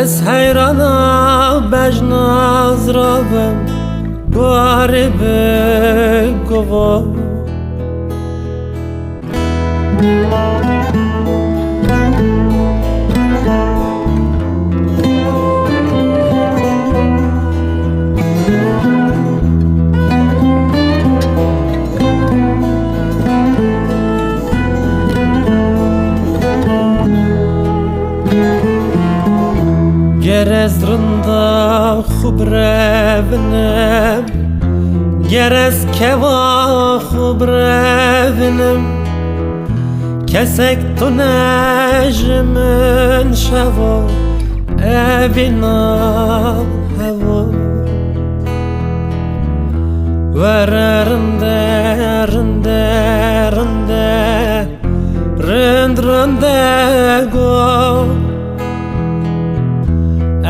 Ez heyrana bejnaz ravem Guaribe gova Gerez rında xubrevinem Gerez keva xubrevinem Kesek tu nejmin şevo Evina hevo Vere rinde rinde rinde Rind rinde go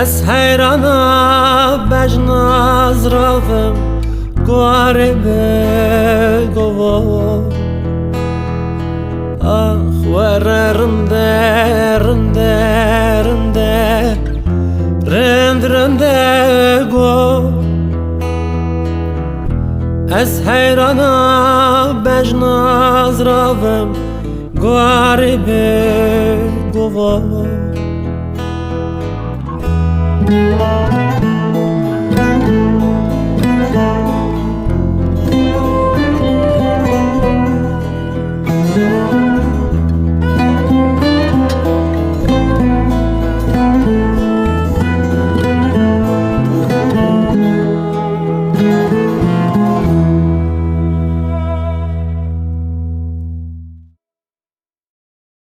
Ez heyrana bejnaz ravim Guaribe govo Ah were rinde rinde rinde Rind rinde go. Ez heyrana bejnaz ravim Guaribe govo Thank you.